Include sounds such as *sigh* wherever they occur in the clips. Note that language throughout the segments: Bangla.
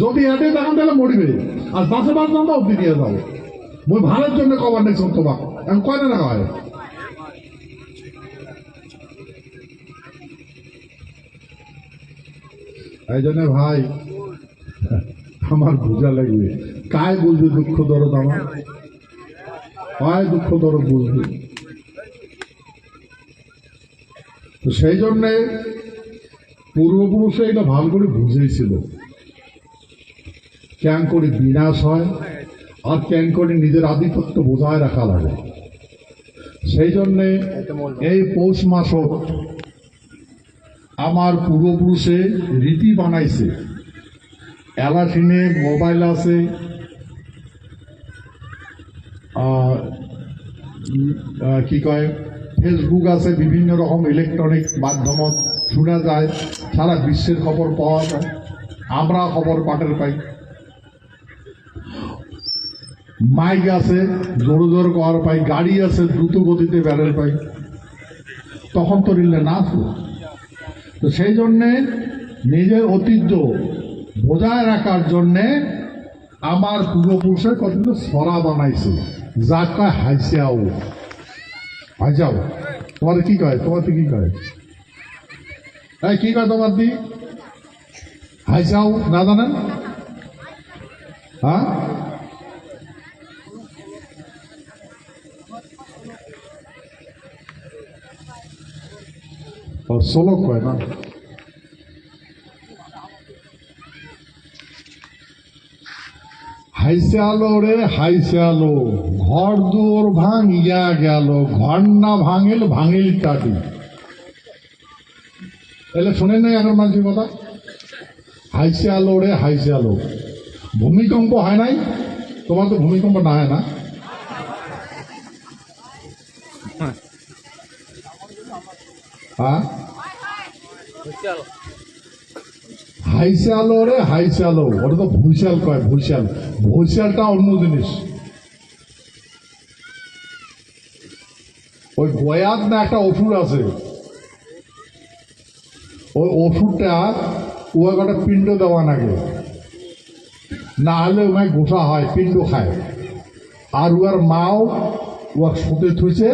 যদি এটে তখন তাহলে মরিবে। আর বাসে বাস নাম অব্দি নিয়ে যাব মই ভালোর জন্য কবার নেই তোমাক এখন কয় না হয়? এই জন্য ভাই, আমার বোঝা লাগবে। কায় বুঝবে দুঃখ দরদ আমার? কায় দুঃখ দরদ বুঝবে তো সেই জন্যে পূর্বপুরুষে এটা ভালো করে বুঝেছিল। ক্যাং করে বিনাশ হয় আর ক্যাং করে নিজের আধিপত্য বজায় রাখা লাগে। সেই জন্যে এই পৌষ মাসত আমার পূর্বপুরুষে রীতি বানাইছে। এলাচিনে মোবাইল আছে কি কয়, ফেসবুক আছে, বিভিন্ন রকম ইলেকট্রনিক মাধ্যমত শোনা যায়। সারা বিশ্বের খবর পাওয়া যায়। আমরা খবর পাটের পাই। মাইক আছে, জোরে জোরে করার পাই। গাড়ি আছে, দ্রুত গতিতে বেড়ার পাই। তখন তো রিলে না তো। সেই জন্যে নিজের ঐতিহ্য বজায় রাখার জন্যে আমার পূর্বপুরুষের কতগুলো সরা বানাইছে। যা কয় হাইসাও হাইসাও তোমাদের কি কয়? তোমাদের কি কয়? এই, কি কয় তোমার দি? হাইসাও না জানেন হ্যাঁ? ষোলো কয় না? হাইসে আলো আলো। ঘর দুয়ার ভাঙিয়া গেল, ঘর না ভাঙিল ভাঙিল কাটি। এলে শোনেন নাই এখন মানুষের কথা হাইসে আলো রে হাইসে আলো। ভূমিকম্প হয় নাই? তোমার তো ভূমিকম্প না হয় না? হ্যাঁ হাইসে আলো রে হাইসে আলো। ওটা তো ভুইশাল কয় ভুইশাল ভুইশালটা অন্য জিনিস। ওই গয়াত না একটা ওষুধ আছে। ওই ওষুধটা ও একটা পিণ্ড দেওয়া নাকি না হলে ওমায় গোসা হয়, পিণ্ড খায়। আর উয়ার মাও উয়াক শুতে থুইছে,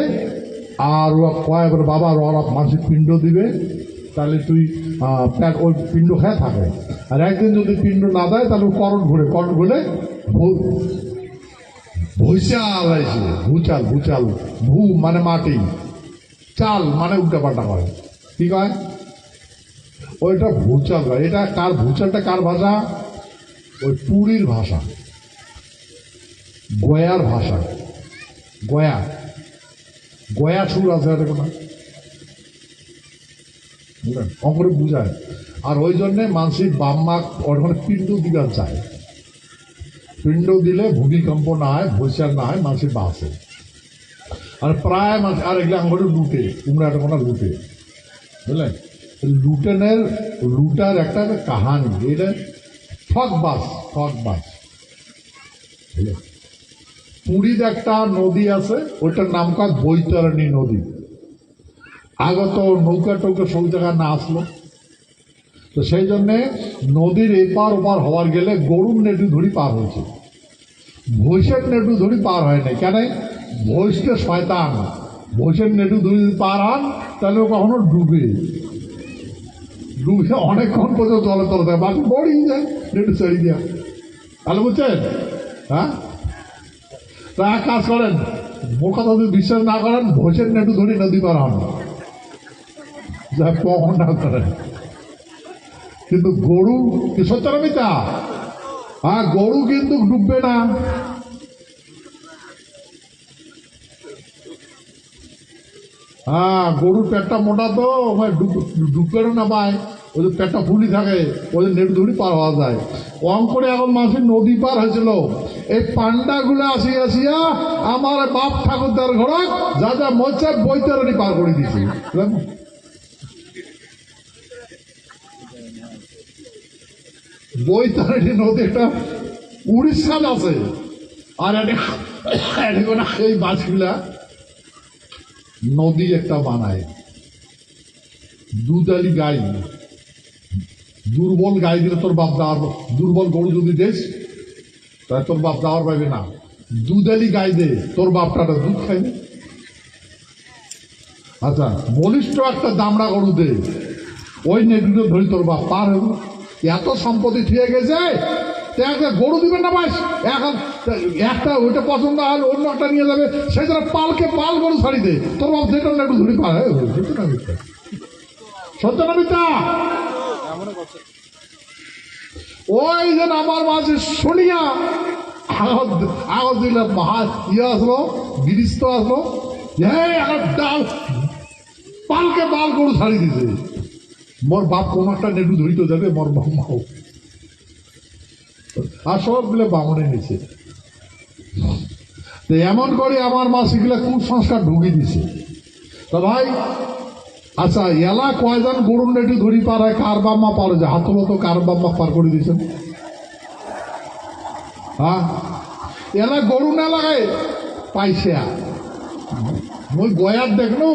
আর উয়া কয় এবার বাবা ওরা মাসিক পিণ্ড দিবে, তাহলে তুই প্যাক ওই পিণ্ড খায় থাকে। আর একদিন যদি পিণ্ড না দেয়, তাহলে ও করণ ঘুরে করণ ঘুরে ভূ- ভুইচাল আইছে, ভুচাল, ভূচাল, ভূ মানে মাটি। চাল মানে উল্টা পাল্টা করে কি কয়? ওইটা ভূচাল এটা কার ভূচালটা? কার ভাষা ওই পুরীর ভাষা। গয়ার ভাষা। গয়া। গয়া সুর আছে এটা কোনো বুঝলেন? অঙ্করে বুঝায়। আর ওই জন্যে মানসিক বাম্মা ওখানে পিণ্ড দিবার চায়। পিণ্ড দিলে ভূমিকম্প না হয় ভৈসার না হয়, মানসিক বাসে আর প্রায় মানুষ আর এগুলো আঙ্গুরে লুটে তোমরা একটা কোনো লুটে বুঝলেন? লুটেনের, লুটার একটা কাহানি, এটা ঠকবাস ঠকবাস পুরীর একটা নদী আছে ওইটার নাম কয় বৈতরণী নদী। আগত নৌকা টৌকা সব জায়গায় না আসলো। তো সেই জন্যে নদীর এপার ওপার হওয়ার গেলে গরুর নেটু ধরি পার হয়েছে। ভৈষের নেটু ধরি পার হয় নাই। কেন? ভৈষকে শয়তান। ভৈষের নেটু ধরি পার হন, তাহলে কখনো ডুবে। ডুবে অনেকক্ষণ পর্যন্ত জলে তলে থাকে। বাকি বড়িয়ে যায়, নেটু ছেড়ে দিয়া। তাহলে বুঝছেন? হ্যাঁ? তা এক কাজ করেন, মোর কথা বিশ্বাস না করেন, ভোজের নেটু ধরে নদী পার হন। যা কখন না করেন। কিন্তু গরু, কি সত্য না হ্যাঁ গরু কিন্তু ডুববে না। হ্যাঁ গরুর পেটটা মোটা তো, ওখানে না পায়, ওদের পেটটা ফুলি থাকে, ওদের নেট ধরি পার হওয়া যায়। অঙ্ক করে এখন মানুষের নদী পার হয়েছিল। এই পান্ডাগুলো আসি আসিয়া আমার বাপ ঠাকুরদার ঘর যা যা মরছে বৈতরণী পার করে দিছে? বৈতরণী নদীটা উড়িষ্যার আছে। আর এটা এই মাছগুলা নদী একটা বানায়। দুধালি গাই। দুর্বল গাই দিলে তোর বাপ দেওয়ার দুর্বল গরু যদি দেশ তাহলে তোর বাপ দেওয়ার পাবে না। দুধেলি গাই দে, তোর বাপটা দুধ খাইবে আচ্ছা বলিষ্ঠ একটা দামড়া গরু দে। ওই নেটুটো ধরি তোর বাপ পার হইব এত সম্পত্তি ঠিক গেছে গরু দিবে না বাস এখন একটা ওইটা পছন্দ হয়, অন্য একটা নিয়ে যাবে। সেই জন্য পালকে পাল গরু দে। তোর বাপ না একটু ধরি পার হয় মিথ্যা? সত্য না ওই যে আমার মাঝে শুনিয়া আগত আগত দিলে মহা ইয়ে আসলো গিরিস্ত আসলো। এখন ডাল, পালকে পাল গরু ছাড়ি দিছে। মোর বাপ কোন একটা নেটু ধরিত যাবে, মোর বাম্মাও আর সবগুলো বামনে নিছে তো এমন করে আমার মা সেগুলো কুসংস্কার ঢুকি দিছে। তো ভাই আচ্ছা এলা কয়জন গরুর নেটু ধরি পারায় কার বাম্মা পারে যে হাত মতো কার বাম্মা পার করে দিয়েছেন? হ্যাঁ? এলা গরু না লাগায় পাইছে মই গয়ার দেখনু,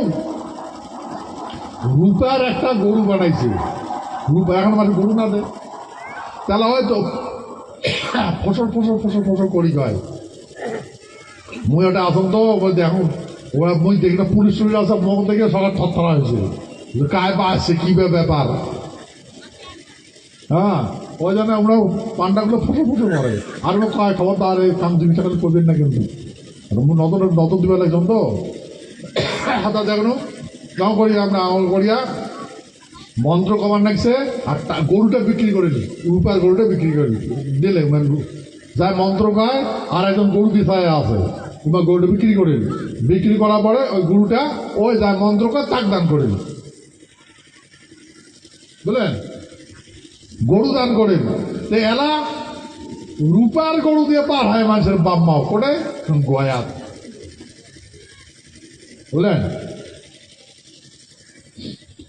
রূপার একটা গরু বানাইছে। রূপা, এখন মানে গরু না দে। তাহলে হয়তো ফসল ফসল ফসল ফসল করি কয় মুই ওটা আসন তো দেখুন ওরা মুই দেখি না, পুলিশ টুলিশ আসে মুখ দেখে সবার থরথরা হয়েছে কায় বা আসছে কি ব্যাপার? হ্যাঁ ওই জন্য আমরা পান্ডাগুলো ফসল ফসল করে আর ওরা কয়, খবরদার, এই কাম জিনিসটা খালি করবেন না কিন্তু নতুন নতুন দিবে লাগছেন তো? *coughs* হাতা দেখুন গাঁও করিয়া, আমরা আমল করিয়া মন্ত্র কমার নাকছে আর গরুটা বিক্রি করে নি রূপার গরুটা বিক্রি করে নি দিলে মানে যাই মন্ত্র গায়, আর একজন গরু বিছায় আছে কিংবা গরুটা বিক্রি করে নি বিক্রি করার পরে ওই গরুটা ওই যায় মন্ত্র করে তাক দান করে নি বুঝলেন? গরু দান করেন তো এলা রূপার গরু দিয়ে পার হয় মানুষের বাম্মাও করে গয়াত। বুঝলেন?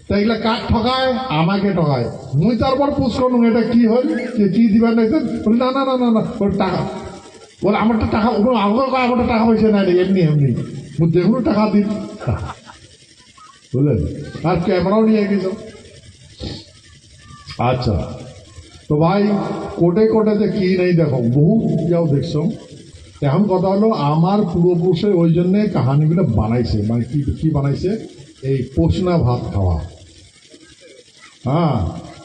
তা এগুলা কাক ঠকায় আমাকে ঠকায় মুই তারপর পুষ করলুম এটা কি হল? যে কি দিবার নাইছেন বলি না না না না না ওর টাকা। বলে আমারটা টাকা আমাকে আমারটা টাকা পয়সা নাই রে, এমনি এমনি। দেখুন টাকা দিন বুঝলেন? আর ক্যামেরাও নিয়ে গেছ আচ্ছা। তো ভাই কোটে কোটে যে কি নেই দেখো বহু যাও দেখছ। এখন কথা হলো আমার পূর্বপুরুষে ওই জন্যে কাহানিগুলো বানাইছে। মানে কি কি বানাইছে? এই পোষনা ভাত খাওয়া। হ্যাঁ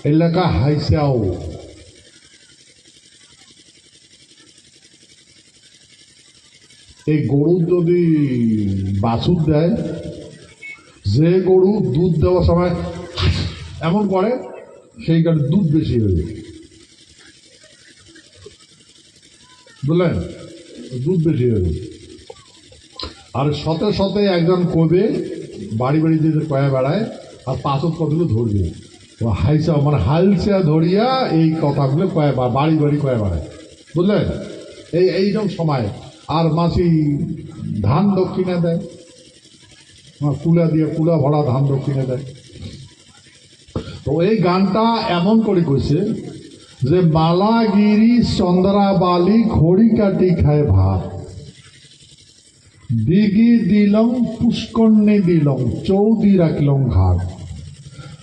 এলাকা হাইসাও এই গরুর যদি বাছুর দেয় যে গরু দুধ দেওয়ার সময় এমন করে সেই কারণে দুধ বেশি হয়ে বুঝলেন দুধ বেশি হয়ে আর শতে শতে একজন কবে বাড়ি বাড়ি যে কয়া বেড়ায় আর পাঁচক কতগুলো ধরবে হাইসা মানে হালসা ধরিয়া এই কথাগুলো কয়া বা বাড়ি বাড়ি কয়া বেড়ায় বুঝলেন? এই এইরকম সময়। আর মাসি ধান দক্ষিণে দেয়। কুলা দিয়ে কুলা ভরা ধান দক্ষিণে দেয়। তো এই গানটা এমন করে কইছে যে মালাগিরি চন্দ্রাবালি খড়ি কাটি খায় ভাত। দিঘি দিলং পুষ্কর্ণে দিলং চৌদি রাখলং ঘাট।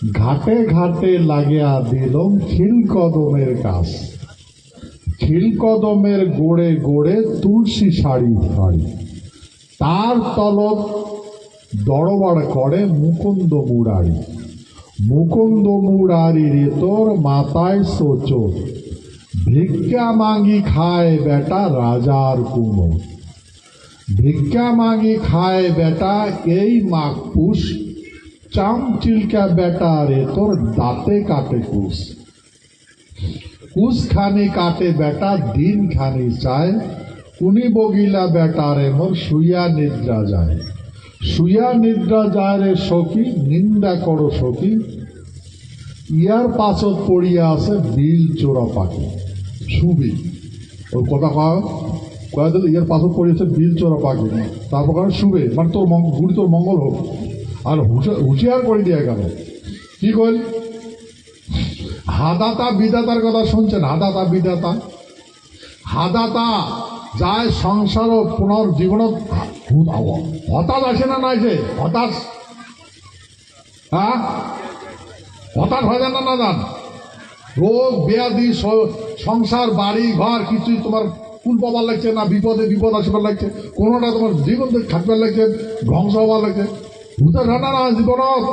ঘাটে ঘাটে লাগিয়া দিলং খিল কদমের কাজ। খিল কদমের গোড়ে গোড়ে তুলসী শাড়ি শাড়ি তার তলত দরবার করে মুকুন্দ মুরারি। মুকুন্দ মুরারি রে তোর মাথায় সোচো ভিক্ষা মাগি খায় বেটা রাজার কুমো। ভিক্ষা মাগি খায় বেটা এই মাঘ পুষ চাম চিলকা বেটা রে তোর দাঁতে কাটে কুশ কুশ খানি কাটে বেটা দিন খানি চায়। কুনি বগিলা বেটা রে মোর শুইয়া নিদ্রা যায়। শুইয়া নিদ্রা যায় রে সখী, নিন্দা করো সখী। ইয়ার পাছত পড়িয়া আছে বিল চোরা পাখি। সুবি ওর কথা কয়, কয়া দিল, ইয়ার পাছত পড়িয়েছে বিল চোরা পাখি। তারপর কারণ শুবে মানে তোর গুড়ি তোর মঙ্গল হোক। আর হুঁশে- হুঁশিয়ার করে দিয়ে গেল। কি কইল? হাদাতা বিদাতার কথা শুনছেন? হাদাতা বিদাতা। হাদাতা, যায় সংসার ও পুনর্জীবনত হতাশ আসে না নাই যে? হতাশ? হ্যাঁ? হতাশ হয় না না যান রোগ, ব্যাধি সংসার, বাড়ি, ঘর, কিছুই তোমার কুল পাবার লাগছে না, বিপদে বিপদ আসবার লাগছে, কোনোটা তোমার জীবন থেকে থাকবার লাগছে, ধ্বংস হবার লাগছে। ভূতে ঠান্ডা না জীবনত।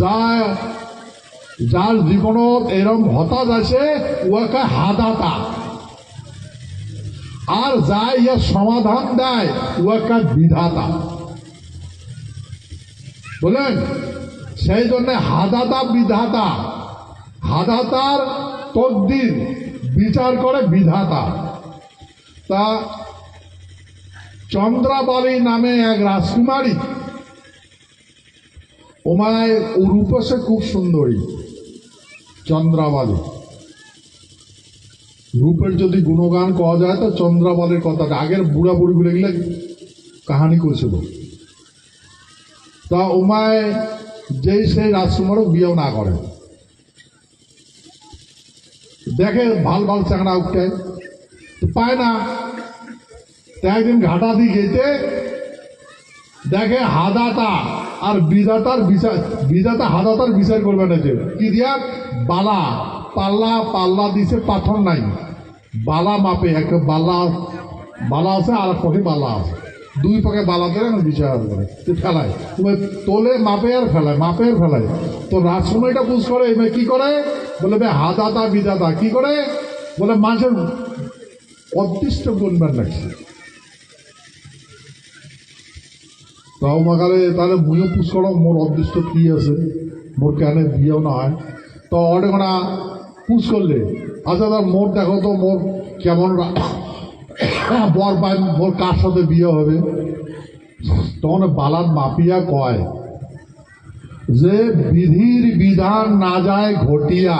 যা যার জীবনত এরম হতাশ আছে ওকে হাদাতা আর যা ইয়ার সমাধান দেয় ওকে বিধাতা বলেন সেই জন্য হাদাতা বিধাতা হাদাতার তদ্দিন বিচার করে বিধাতা তা চন্দ্রাবালী নামে এক রাজকুমারী। ওমায় ও রূপসে খুব সুন্দরী, চন্দ্রাবালী। রূপের যদি গুণগান কওয়া যায়, তো চন্দ্রাবালের কথাটা আগের বুড়া বুড়িগুলো এগুলো কাহানি করেছিল তা ওমায় যেই সেই রাজকুমারও বিয়েও না করে। দেখে ভালো ভালো চাকরা উঠে, পায় না। একদিন ঘাটা দিয়ে গেতে দেখে হাদাতা আর বিধাতার বিচার, বিধাতা হাদাতার বিচার করবে না যে। কি দিয়া? বালা, পাল্লা পাল্লা দিছে, পাথর নাই। বালা মাপে, এক বালা বালা আছে আর এক পক্ষে বালা আছে। দুই পক্ষে বালা না বিচার করে। ফেলায় তুমি তোলে, মাপে আর ফেলায় মাপে আর ফেলায় তো রাজকুমারীটা বুঝ করে এবার কি করে? বলে, বে, হাদাতা, বিধাতা। কি করে? বলে, মানুষের অদৃষ্ট গুণবার লাগছে মাকালে তাহলে মুইও পুষ করো মোর অদৃষ্ট কি আছে? মোর কেন বিয়েও না হয় তো অনেকটা পুষ করলে আচ্ছা তার মোর দেখো তো, মোর কেমন বর পায়, মোর কার সাথে বিয়ে হবে? তখন বালার মাপিয়া কয়, যে বিধির বিধান না যায় ঘটিয়া,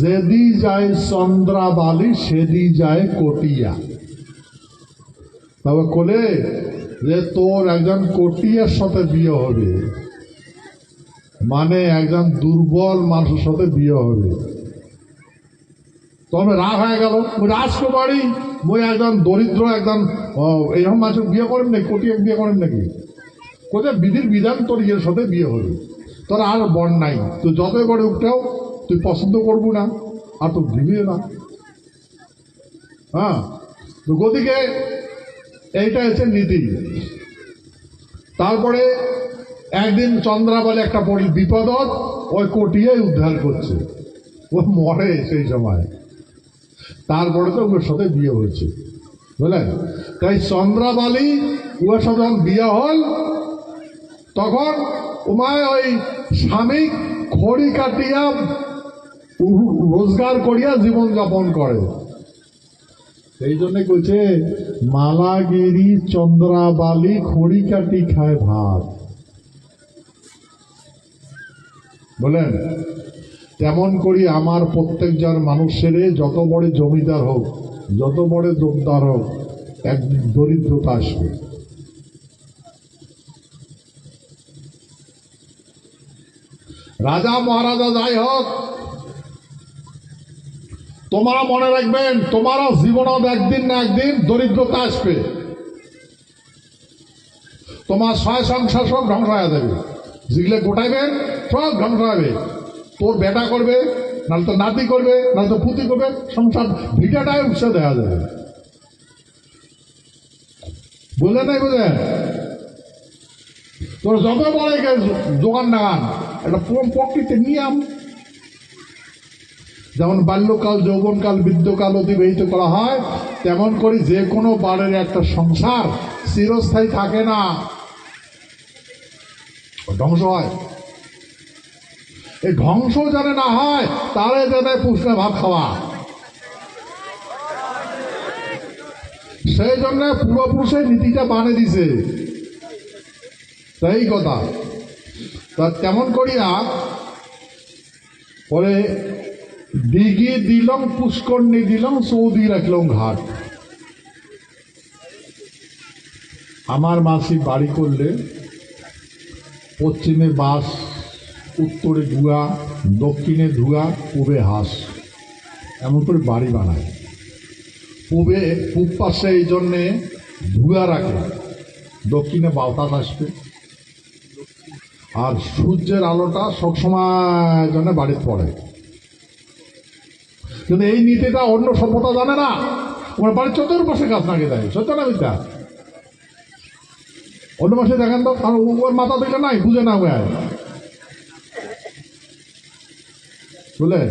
যেদি যায় চন্দ্রাবালি, সেদি যায় কটিয়া। তবে কোলে যে তোর একজন কটিয়ার সাথে বিয়ে হবে মানে একজন দুর্বল মানুষের সাথে বিয়ে হবে। তবে রাগ হয়ে গেল রাজকুমারী, মই একজন দরিদ্র, একজন এরকম মানুষের বিয়ে করেন নাকি? কটিয়া বিয়ে করেন নাকি? কোথায় বিধির বিধান তোর ইয়ের সাথে বিয়ে হবে। তোর আর বন নাই। তুই যতই বড় উঠতেও তুই পছন্দ করব না, আর তোর দিবিও না। হ্যাঁ তো গতিকে এইটা হচ্ছে নীতি তারপরে একদিন চন্দ্রা বলে একটা বিপদত, ওই কটিয়াই উদ্ধার করছে। ও মরে সেই সময়। তারপরে তো ওর সাথে বিয়ে হয়েছে। বুঝলেন? তাই চন্দ্রাবালি ওর সাথে যখন বিয়ে হল, তখন উমায় ওই স্বামী খড়ি কাটিয়া রোজগার করিয়া জীবন যাপন করে। সেই জন্য কইছে, মালাগিরি, চন্দ্রাবালি খড়ি কাটি খায় ভাত। বলেন, তেমন করি আমার প্রত্যেকজন মানুষের যত বড় জমিদার হোক, যত বড় জমিদার হোক, এক দরিদ্রতা আসবে। রাজা মহারাজা যাই হোক তোমরা মনে রাখবেন, তোমারও জীবনত একদিন না একদিন দরিদ্রতা আসবে। তোমার ছয় সংসার সব ধ্বংস হয়ে যাবে। যেগুলো গোটাইবেন সব ধ্বংস হবে। তোর বেটা করবে, নাহলে তো নাতি করবে, নাহলে তো পুঁতি করবে, সংসার ভিটাটাই উৎসাহ দেওয়া যাবে। বুঝলেন নাই বুঝলেন তোর যত বড় জোগান নাগান একটা পুরো প্রকৃতির নিয়ম যেমন বাল্যকাল, যৌবনকাল, বৃদ্ধকাল অতিবাহিত করা হয়, তেমন করে যে কোনো বাড়ির একটা সংসার চিরস্থায়ী থাকে না। ধ্বংস হয়। এই ধ্বংস যাতে না হয় তারে যাতে পুষ্ণে ভাত খাওয়া। সেই জন্য পূর্বপুরুষের নীতিটা বানিয়ে দিছে তাই কথা। তা তেমন করিয়া পরে দিঘি দিলাম পুষ্করণী দিলাম সৌদি রাখলাম ঘাট। আমার মাসি বাড়ি করলে পশ্চিমে বাস, উত্তরে ধুয়া, দক্ষিণে ধুয়া, পূবে হাঁস। এমন করে বাড়ি বানায়। পূবে, পূব পাশে এই জন্যে ধুয়া রাখে। দক্ষিণে বাতাস আসবে। আর সূর্যের আলোটা সবসময় জন্য বাড়িতে পড়ে। কিন্তু এই নীতিটা অন্য সভ্যতা জানে না। ওর বাড়ির চতুর্পাশে গাছ লাগিয়ে দেয়। সত্য না মিথ্যা? অন্য মাসে দেখেন তো কারণ ওর মাথা থেকে নাই, বুঝে না ওয়ার বুঝলেন?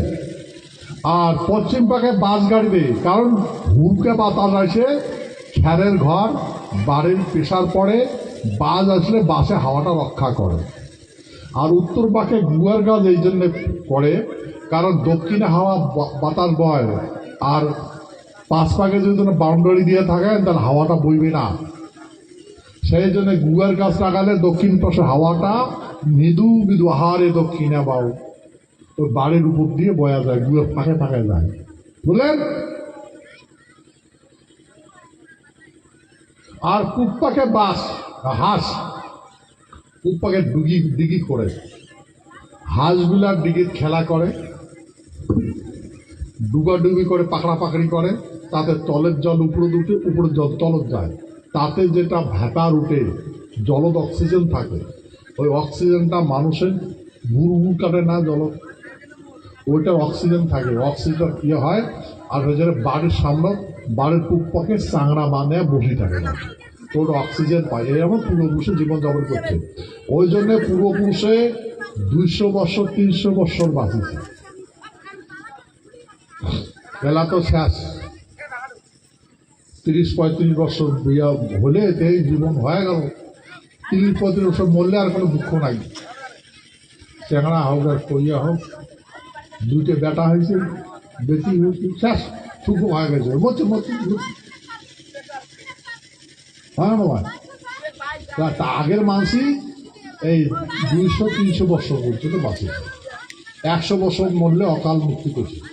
আর পশ্চিম পাকে বাস গাড়িতে কারণ হুমকে বাতাস আসে, খ্যারের ঘর, বাড়ির প্রেশার পড়ে বাস আসলে বাসে হাওয়াটা রক্ষা করে। আর উত্তর পাকে গুয়ার গাছ এই জন্য করে কারণ দক্ষিণে হাওয়া বাতাস বয়। আর পাশ পাকে যদি কোনো বাউন্ডারি দিয়ে থাকেন তাহলে হাওয়াটা বইবে না। সেই জন্য গুয়ার গাছ লাগালে দক্ষিণ পাশে হাওয়াটা মৃদু মৃদু আহারে দক্ষিণে বাউ ওই বাড়ির উপর দিয়ে বয়া যায় গুয়ের ফাঁকে ফাঁকে যায়। বুঝলেন? আর কুপ্পাকে বাস, হাঁস কুপ্পাকে ডুগি, ডিগি করে। হাঁসগুলার ডিগির খেলা করে। ডুবাডুবি করে পাকড়া পাকড়ি করে, তাতে তলের জল উপরে উঠে, উপরে জল তলত যায়। তাতে যেটা ভেপার উঠে, জলদ অক্সিজেন থাকে। ওই অক্সিজেনটা মানুষের বুড়বুড় কাটে না জল। ওইটা অক্সিজেন থাকে। অক্সিজেন ইয়ে হয়? আর ওই জন্য বাড়ির সামনে, বাড়ির পুকপকে চাংড়া বাঁধে বসে থাকে না তো ওটা অক্সিজেন পায়। এরকম পূর্বপুরুষে জীবনযাপন করছে। ওই জন্য পূর্বপুরুষে দুইশো বছর, তিনশো বছর বাঁচিয়েছে বেলা তো শেষ। তিরিশ, পঁয়ত্রিশ বছর বিয়া হলে এই জীবন হয়ে গেল তিরিশ পঁয়ত্রিশ বছর মরলে আর কোনো দুঃখ নাই। চেংড়া হোক আর কইয়া হোক, দুইটা বেটা হয়েছে, বেটি হয়েছে, শেষ, সুখ হয়ে গেছে। মরছে মরছে। হ্যাঁ বাবা? তা- তা আগের মানুষই এই দুইশো, তিনশো বছর পর্যন্ত বাঁচে। একশো বছর মরলে অকাল মুক্তি করছে।